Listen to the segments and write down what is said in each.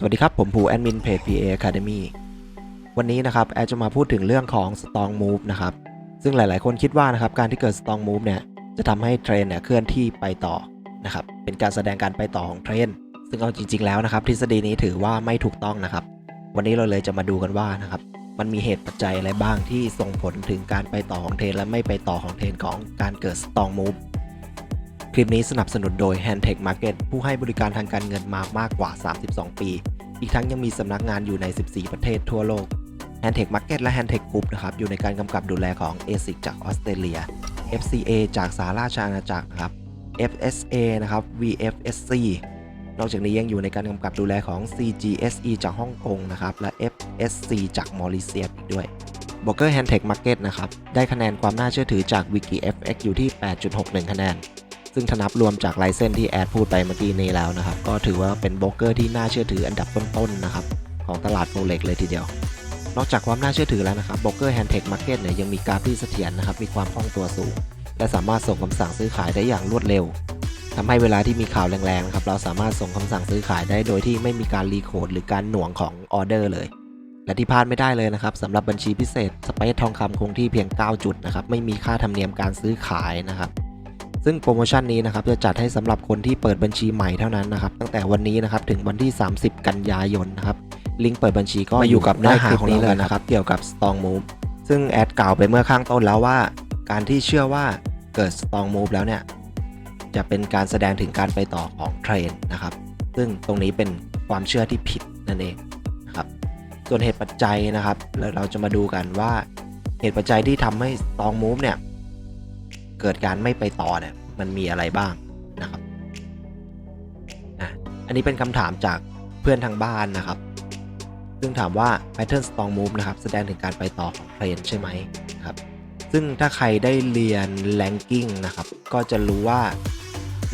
สวัสดีครับ ผมภูแอดมินเพจ PA Academy วันนี้นะครับ แอดจะมาพูดถึงเรื่องของ Strong Move นะครับ ซึ่งหลายๆ คนคิดว่านะครับ การที่เกิด Strong Move เนี่ย จะทำให้เทรนเนี่ยเคลื่อนที่ไปต่อนะครับ เป็นการแสดงการไปต่อของเทรน ซึ่งเอาจริง ๆ แล้วนะครับ ทฤษฎีนี้ถือว่าไม่ถูกต้องนะครับ วันนี้เราเลยจะมาดูกันว่านะครับ มันมีเหตุปัจจัยอะไรบ้างที่ส่งผลถึงการไปต่อของเทรน และไม่ไปต่อของเทรนของการเกิด Strong Move ลิปนี้สนับสนุนโดย Handtech Market ผู้ให้บริการทางการเงินมามากกว่า 32 ปี อีกทั้งยังมีสำนักงานอยู่ใน 14 ประเทศทั่วโลก Handtech Market และ Handtech Group นะครับ อยู่ในการกำกับดูแลของ ASIC จากออสเตรเลีย FCA จากสหราชอาณาจักรครับ FSA นะครับ VFSC นอกจากนี้ยังอยู่ในการกำกับดูแลของ CGSE จากฮ่องกงนะครับ และ FSC จากมอริเซียอีกด้วย b o k e r Handtech Market นะครับ ได้คะแนนความน่าเชื่อถือจาก WikiFX อยู่ที่ 8.61 คะแนน ซึ่งถ้านับรวมจากไลเซนที่แอดพูดไปเมื่อกี้นี้แล้วนะครับ ก็ถือว่าเป็นโบรกเกอร์ที่น่าเชื่อถืออันดับต้นๆนะครับ ของตลาดโฟเล็กเลยทีเดียวนอกจากความน่าเชื่อถือแล้วนะครับโบรกเกอร์แฮนด์เทคมาร์เก็ตเนี่ยยังมีกราฟที่เสถียรนะครับ มีความคล่องตัวสูง และสามารถส่งคำสั่งซื้อขายได้อย่างรวดเร็วทำให้เวลาที่มีข่าวแรงๆนะครับเราสามารถส่งคำสั่งซื้อขายได้โดยที่ไม่มีการรีโคดหรือการหน่วงของออเดอร์เลยและที่พลาดไม่ได้เลยนะครับสำหรับบัญชีพิเศษสเปซทองคำคงที่เพียง 9 จุดนะครับไม่มีค่าธรรมเนียมการซื้อขายนะครับ ซึ่งโปรโมชั่นนี้นะครับจะจัดให้สำหรับคนที่เปิดบัญชีใหม่เท่านั้นนะครับตั้งแต่วันนี้นะครับถึงวันที่ 30 กันยายนนะครับลิงก์เปิดบัญชีก็มาอยู่กับเนื้อหาของเราเลยนะครับเกี่ยวกับ Strong Move ซึ่งแอดกล่าวไปเมื่อข้างต้นแล้วว่า การที่เชื่อว่าเกิด Strong Move แล้วเนี่ยจะเป็นการแสดงถึงการไปต่อของเทรนนะครับ ซึ่งตรงนี้เป็นความเชื่อที่ผิดนั่นเองนะครับส่วนเหตุปัจจัยนะครับแล้วเราจะมาดูกันว่าเหตุปัจจัยที่ทำให้ Strong Move เนี่ย เกิดการไม่ไปต่อเนี่ยมันมีอะไรบ้างนะครับอะอันนี้เป็นคำถามจากเพื่อนทางบ้านนะครับ ซึ่งถามว่า Pattern Strong Move นะครับ แสดงถึงการไปต่อของเทรนใช่ไหมครับ ซึ่งถ้าใครได้เรียน Ranking นะครับ ก็จะรู้ว่า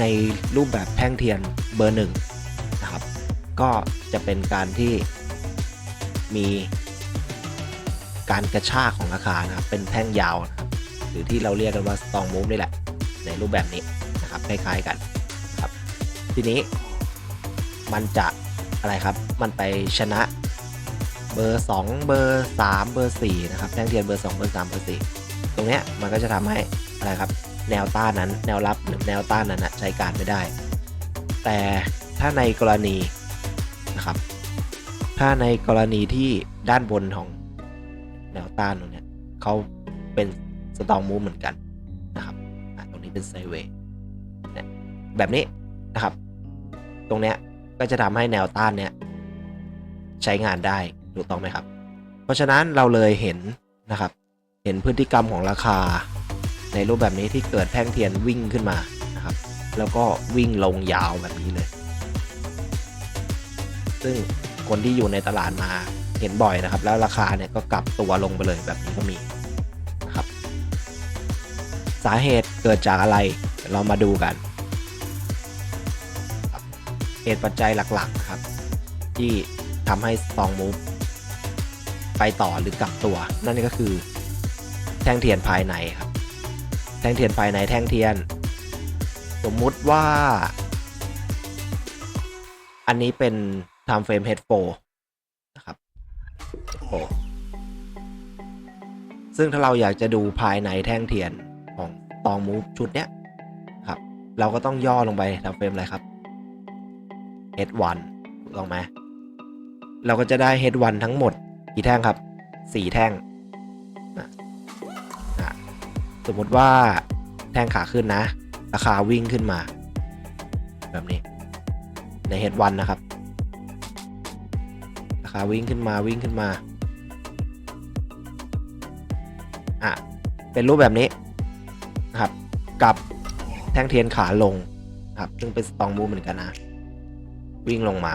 ในรูปแบบแท่งเทียนเบอร์หนึ่งนะครับ ก็จะเป็นการที่มีการกระชากของราคานะครับ เป็นแท่งยาวนะ หรือที่เราเรียกกันว่า strong move นี่แหละ ในรูปแบบนี้นะครับคล้ายๆกันครับ ทีนี้มันจะอะไรครับ มันไปชนะเบอร์ 2 เบอร์ 3 เบอร์ 4 นะครับแท่งเทียนเบอร์ 2 เบอร์ 3 เบอร์ 4 ตรงเนี้ยมันก็จะทำให้อะไรครับ แนวต้านนั้น แนวรับหรือแนวต้านนั้นนะใช้การไม่ได้ แต่ถ้าในกรณีนะครับ ถ้าในกรณีที่ด้านบนของแนวต้านตรงเนี้ยเขาเป็น สตองมูฟเหมือนกันนะครับตรงนี้เป็นไซเวย์แบบนี้นะครับ ตรงเนี้ยก็จะทำให้แนวต้านเนี้ยใช้งานได้ถูกต้องไหมครับ เพราะฉะนั้นเราเลยเห็นนะครับ เห็นพฤติกรรมของราคา ในรูปแบบนี้ที่เกิดแท่งเทียนวิ่งขึ้นมานะครับ แล้วก็วิ่งลงยาวแบบนี้เลย ซึ่งคนที่อยู่ในตลาดมาเห็นบ่อยนะครับ แล้วราคาเนี่ยก็กลับตัวลงไปเลยแบบนี้ก็มี สาเหตุเกิดจากอะไร เรามาดูกันเหตุปัจจัยหลักๆครับ ที่ทำให้สตองมูฟไปต่อหรือกลับตัว นั่นก็คือ แท่งเทียนภายในครับ แท่งเทียนภายในแท่งเทียน สมมุติว่า อันนี้เป็น time frame head 4นะครับ head 4ซึ่งถ้าเราอยากจะดูภายในแท่งเทียน ตองมูฟชุดเนี้ยครับ เราก็ต้องย่อลงไป time frame อะไรครับ head 1ถูกต้องไหมเราก็จะได้ h1 ทั้งหมดกี่แท่งครับ 4 แท่งนะอะสมมติว่าแท่งขาขึ้นนะ ราคาวิ่งขึ้นมา แบบนี้ ใน h1 นะครับ ราคาวิ่งขึ้นมาวิ่งขึ้นมาอะเป็นรูปแบบนี้ กับแท่งเทียนขาลงครับ ซึ่งเป็นสตองมูเหมือนกันนะ วิ่งลงมา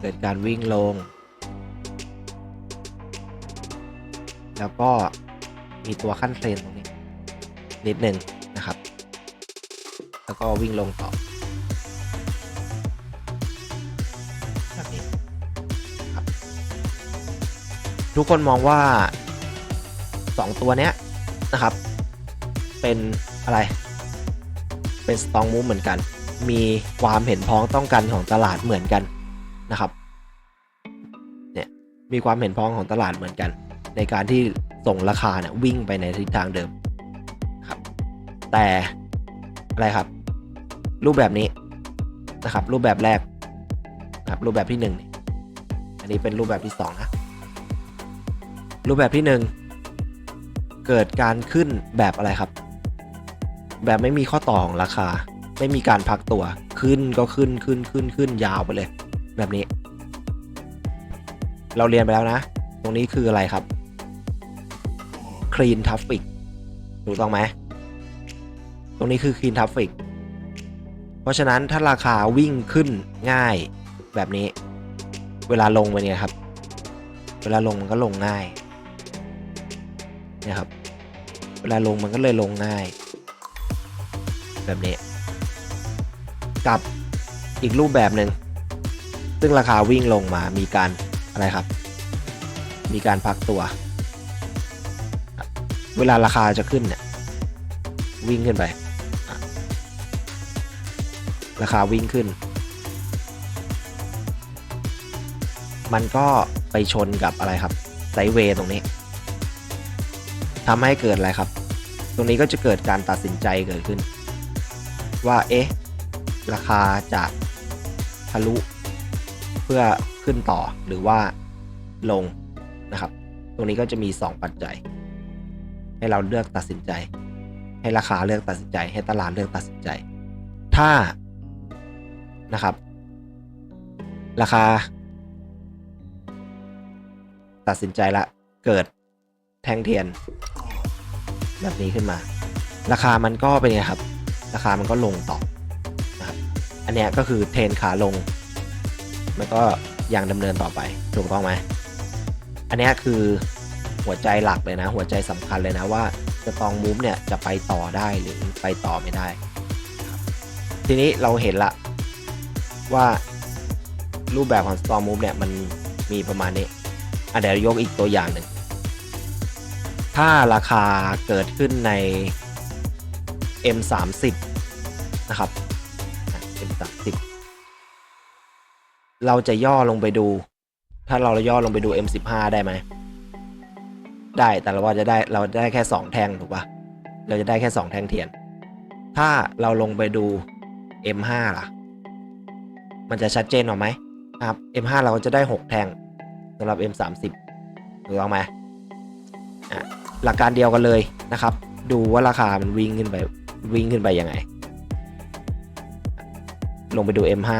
เกิดการวิ่งลง แล้วก็มีตัวขั้นเทรนตรงนี้ นิดหนึ่งนะครับ แล้วก็วิ่งลงต่อแบบนี้ทุกคนมองว่า 2 ตัวเนี้ย นะครับ เป็นอะไร เป็น strong move เหมือนกัน มีความเห็นพ้องต้องกันของตลาดเหมือนกันนะครับ เนี่ย มีความเห็นพ้องของตลาดเหมือนกัน ในการที่ส่งราคาเนี่ยวิ่งไปในทิศทางเดิมครับ แต่อะไรครับ รูปแบบนี้นะครับ รูปแบบแรกนะครับรูปแบบที่หนึ่งอันนี้เป็นรูปแบบที่สองนะ รูปแบบที่หนึ่ง เกิดการขึ้นแบบอะไรครับ แบบไม่มีข้อต่อของราคา ไม่มีการพักตัวขึ้นก็ขึ้นขึ้นขึ้นขึ้นยาวไปเลย แบบนี้ เราเรียนไปแล้วนะ ตรงนี้คืออะไรครับ clean traffic ถูกต้องไหมตรงนี้คือ clean traffic เพราะฉะนั้นถ้าราคาวิ่งขึ้นง่ายแบบนี้ เวลาลงไปเนี่ยครับ เวลาลงมันก็ลงง่าย นี่ยครับ เวลาลงมันก็เลยลงง่าย แบบนี้ กับอีกรูปแบบหนึ่งซึ่งราคาวิ่งลงมามีการอะไรครับ มีการพักตัว เวลาราคาจะขึ้นเนี่ยวิ่งขึ้นไป ราคาวิ่งขึ้น มันก็ไปชนกับอะไรครับไซเวย์ตรงนี้ ทำให้เกิดอะไรครับ ตรงนี้ก็จะเกิดการตัดสินใจเกิดขึ้น ว่าเอ๊ะราคาจะทะลุเพื่อขึ้นต่อหรือว่าลงนะครับ ตรงนี้ก็จะมี 2 ปัจจัย ให้เราเลือกตัดสินใจ ให้ราคาเลือกตัดสินใจ ให้ตลาดเลือกตัดสินใจ ถ้านะครับ ราคา ตัดสินใจละเกิด แทงเทียน แบบนี้ขึ้นมา ราคามันก็เป็นไงครับ ราคามันก็ลงต่อนะครับอันนี้ก็คือเทรนขาลง มันก็ยังดำเนินต่อไปถูกต้องไหมอันนี้คือหัวใจหลักเลยนะ หัวใจสำคัญเลยนะว่าสตองมูฟเนี่ยจะไปต่อได้หรือไปต่อไม่ได้ ทีนี้เราเห็นละว่ารูปแบบของ Storm Move เนี่ยมันมีประมาณนี้อะเดี๋ยวยกอีกตัวอย่างหนึ่ง ถ้าราคาเกิดขึ้นใน M30 นะครับ M30 เราจะย่อลงไปดู ถ้าเราย่อลงไปดู M15 ได้ไหม ได้ แต่เราว่าจะได้ เราได้แค่ 2 แท่งถูกปะเราจะได้แค่ 2 แท่งเทียน ถ้าเราลงไปดู M5 ล่ะ มันจะชัดเจนหรอไหมครับ M5 เราจะได้ 6 แท่งสำหรับ M30 ถูกต้องไหมอะ หลักการเดียวกันเลยนะครับ ดูว่าราคามันวิ่งขึ้นไปวิ่งขึ้นไปยังไง ลงไปดู M5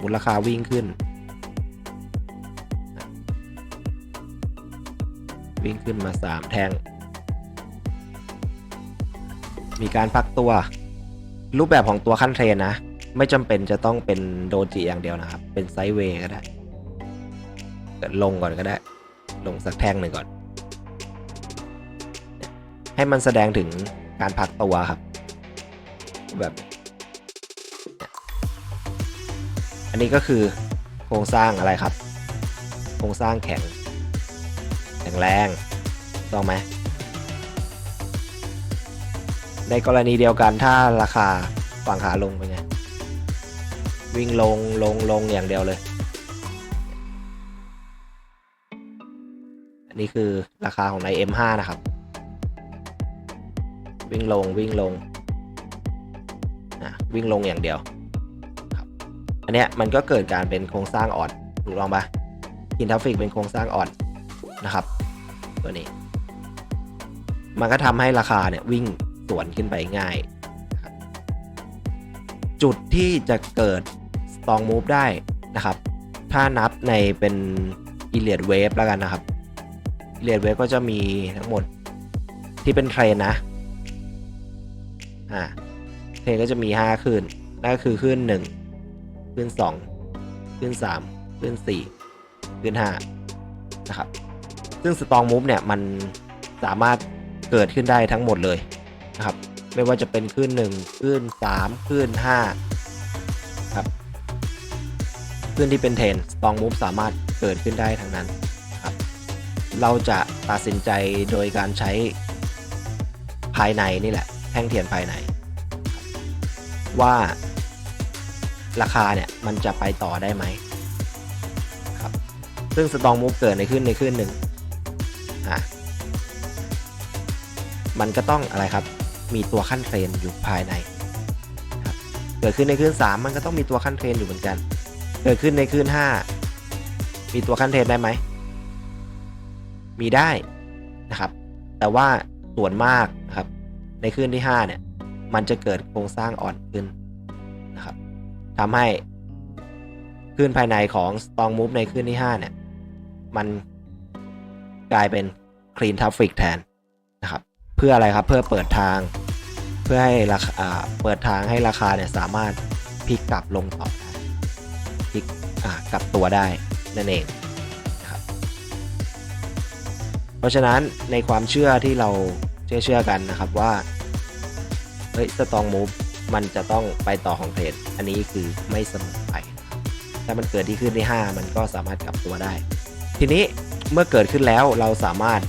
มูลราคาวิ่งขึ้น วิ่งขึ้นมา 3 แท่ง มีการพักตัว รูปแบบของตัวขั้นเทรนนะ ไม่จำเป็นจะต้องเป็นโดจิอย่างเดียวนะครับ เป็นไซด์เวย์ก็ได้ลงก่อนก็ได้ ลงสักแท่งหนึ่งก่อน ให้มันแสดงถึงการพักตัวครับ แบบ อันนี้ก็คือโครงสร้างอะไรครับ โครงสร้างแข็ง แข็งแรงถูกต้องไหมในกรณีเดียวกันถ้าราคาฝั่งขาลงเป็นไง วิ่งลงลงลงอย่างเดียวเลย อันนี้คือราคาของใน M5 นะครับ วิ่งลงวิ่งลงอะวิ่งลงอย่างเดียวครับอันเนี้ยมันก็เกิดการเป็นโครงสร้างอ่อนถูกต้องปะกินทัฟฟิกเป็นโครงสร้างอ่อนนะครับตัวนี้ มันก็ทำให้ราคาเนี่ยวิ่งสวนขึ้นไปง่าย จุดที่จะเกิด strong move ได้นะครับ ถ้านับในเป็น e l i o t wave แล้วกันนะครับ e l i o t wave ก็จะมีทั้งหมดที่เป็นเทรนนะ อ่าเทรนก็จะมี5คลื่นนั่นก็คือคลื่น1คลื่น2คลื่น3คลื่น4คลื่น5 นะครับ ซึ่ง strong move เนี่ย มันสามารถเกิดขึ้นได้ทั้งหมดเลยนะครับ ไม่ว่าจะเป็นคลื่น1คลื่น3คลื่น5 ครับคลื่นที่เป็นเทน strong move สามารถเกิดขึ้นได้ทั้งนั้นครับ เราจะตัดสินใจโดยการใช้ภายในนี่แหละ แท่งเทียนภายใน ว่าราคาเนี่ย มันจะไปต่อได้ไหมครับ ซึ่งสตองมูฟเกิดในขึ้นในขึ้นหนึ่งอะมันก็ต้องอะไรครับ มีตัวขั้นเทรนอยู่ภายในครับเกิดขึ้นในขึ้นสามมันก็ต้องมีตัวขั้นเทรนอยู่เหมือนกัน เกิดขึ้นในขึ้นห้ามีตัวขั้นเทรนได้ไหม มีได้นะครับ แต่ว่าส่วนมาก นครับในขึ้นที่ 5 เนี่ย มันจะเกิดโครงสร้างอ่อนขึ้นนะครับทำให้ขึ้นภายในของ Strong Move ในขึ้นที่ 5 เนี่ย มันกลายเป็น Clean Traffic แทนนะครับ เพื่ออะไรครับเพื่อเปิดทาง เพื่อให้ราคาเปิดทางให้ราคาเนี่ยสามารถพลิกกลับลงต่อพลิกกลับตัวได้นั่นเองเพราะฉะนั้นในความเชื่อที่เราเชื่อเชื่อกันนะครับว่า เฮ้ยสตองมูฟมันจะต้องไปต่อของเทรดอันนี้คือไม่เสมอไป ถ้ามันเกิดที่ขึ้นที่ 5 มันก็สามารถกลับตัวได้ ทีนี้เมื่อเกิดขึ้นแล้วเราสามารถ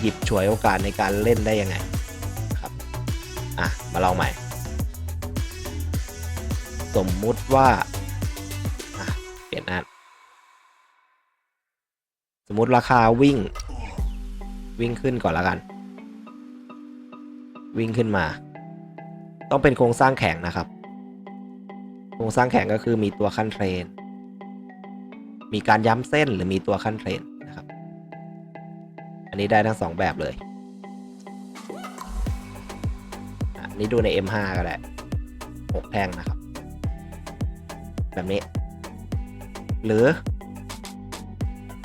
หยิบฉวยโอกาสในการเล่นได้ยังไงครับอะมาลองใหม่ สมมุติว่าอะเปลี่ยนหน้าสมมุติราคาวิ่งวิ่งขึ้นก่อนละกัน วิ่งขึ้นมา ต้องเป็นโครงสร้างแข็งนะครับ โครงสร้างแข็งก็คือมีตัวขั้นเทรน มีการย้ำเส้นหรือมีตัวขั้นเทรนนะครับ อันนี้ได้ทั้งสองแบบเลยอันนี้ดูใน M5 ก็ได้6แท่งนะครับ แบบนี้ หรือ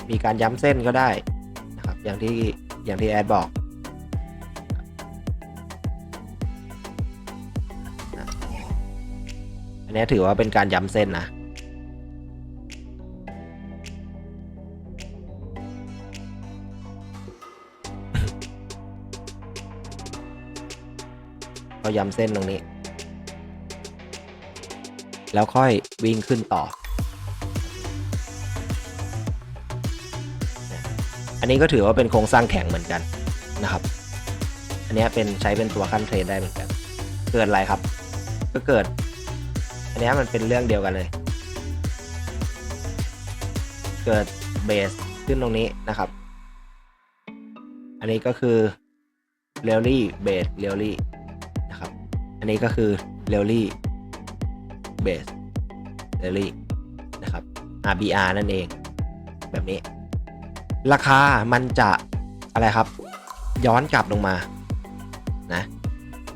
มีการย้ำเส้นก็ได้นะครับ อย่างที่อย่างที่แอดบอก นี้ถือว่าเป็นการย้ำเส้นนะก็ย้ำเส้นตรงนี้ แล้วค่อยวิ่งขึ้นต่อ อันนี้ก็ถือว่าเป็นโครงสร้างแข็งเหมือนกันนะครับ อันนี้เป็นใช้เป็นตัวขั้นเทรนได้เหมือนกัน เกิดอะไรครับ ก็เกิด อันนี้มันเป็นเรื่องเดียวกันเลย เกิดเบสขึ้นตรงนี้นะครับ อันนี้ก็คือเรลลี่เบสเรลลี่นะครับ อันนี้ก็คือเรลลี่เบสเรลลี่นะครับ RBR นั่นเอง แบบนี้ ราคามันจะอะไรครับ ย้อนกลับลงมานะ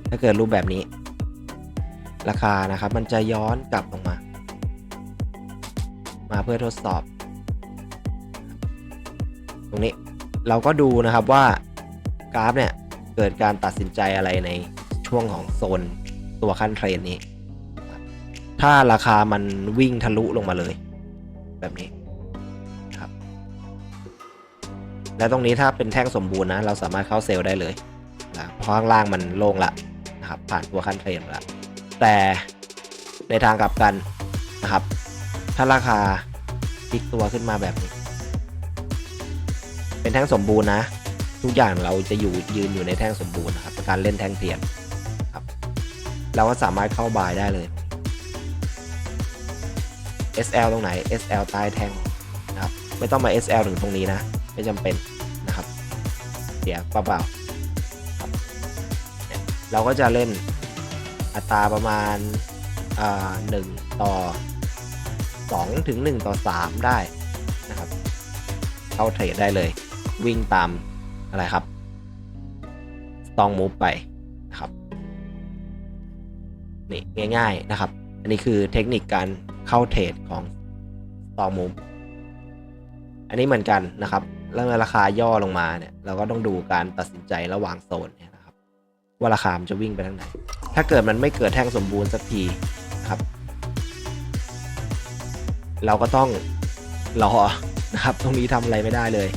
ถ้าเกิดรูปแบบนี้ ราคานะครับ มันจะย้อนกลับลงมา มาเพื่อทดสอบ ตรงนี้เราก็ดูนะครับว่ากราฟเนี่ย เกิดการตัดสินใจอะไรในช่วงของโซนตัวขั้นเทรนนี้ ถ้าราคามันวิ่งทะลุลงมาเลย แบบนี้ครับ แล้วตรงนี้ถ้าเป็นแท่งสมบูรณ์นะ เราสามารถเข้าเซลล์ได้เลยนะเพราะข้างล่างมันโล่งละนะครับ ผ่านตัวขั้นเทรนมาละ แต่ในทางกลับกันนะครับ ถ้าราคาพลิกตัวขึ้นมาแบบนี้ เป็นแท่งสมบูรณ์นะ ทุกอย่างเราจะอยู่ยืนอยู่ในแท่งสมบูรณ์นะครับการเล่นแท่งเทียนครับ เราก็สามารถเข้าบายได้เลย SL ตรงไหน SL ใต้แท่งนะครับไม่ต้องมา SL ถึงตรงนี้นะ ไม่จำเป็นนะครับเสียเปล่าๆเราก็จะเล่น อัตราประมาณหนึ่งต่อสองถึงหนึ่งต่อสามได้นะครับ เข้าเทรดได้เลย วิ่งตามอะไรครับตองมูฟไปนะครับนี่ง่ายๆนะครับ อันนี้คือเทคนิคการเข้าเทรดของตองมูฟอันนี้เหมือนกันนะครับแล้วราคาย่อลงมาเนี่ย เราก็ต้องดูการตัดสินใจระหว่างโซนเนี่ย ว่าราคามันจะวิ่งไปทางไหน ถ้าเกิดมันไม่เกิดแท่งสมบูรณ์สักทีครับ เราก็ต้องรอนะครับ ตรงนี้ทำอะไรไม่ได้เลย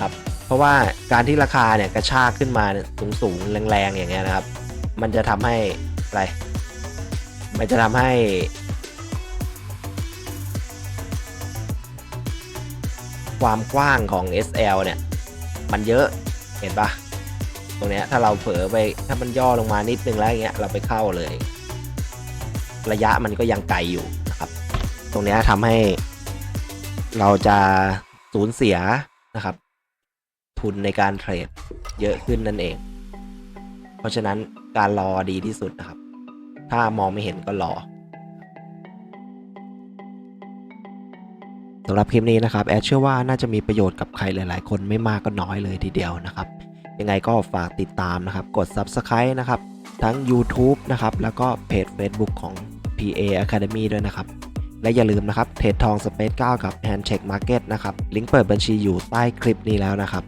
ครับ เพราะว่าการที่ราคาเนี่ยกระชากขึ้นมาสูงสูงแรงๆอย่างเงี้ยนะครับ มันจะทำให้อะไร มันจะทำให้ความกว้างของ SL เนี่ย มันเยอะ เห็นปะ ตรงเนี้ยถ้าเราเผลอไปถ้ามันย่อลงมานิดนึงแล้วอย่างเงี้ยเราไปเข้าเลย ระยะมันก็ยังไกลอยู่นะครับ ตรงเนี้ยทำให้เราจะสูญเสียนะครับ ทุนในการเทรดเยอะขึ้นนั่นเอง เพราะฉะนั้นการรอดีที่สุดนะครับ ถ้ามองไม่เห็นก็รอสำหรับคลิปนี้นะครับแอดเชื่อว่าน่าจะมีประโยชน์กับใครหลาย ๆ คนไม่มากก็น้อยเลยทีเดียวนะครับ ยังไงก็ฝากติดตามนะครับ กด Subscribe นะครับ ทั้ง YouTube นะครับ แล้วก็เพจ Facebook ของ PA Academy ด้วยนะครับ และอย่าลืมนะครับ เทรดทอง Space 9 กับ Handshake Market นะครับ ลิงก์เปิดบัญชีอยู่ใต้คลิปนี้แล้วนะครับ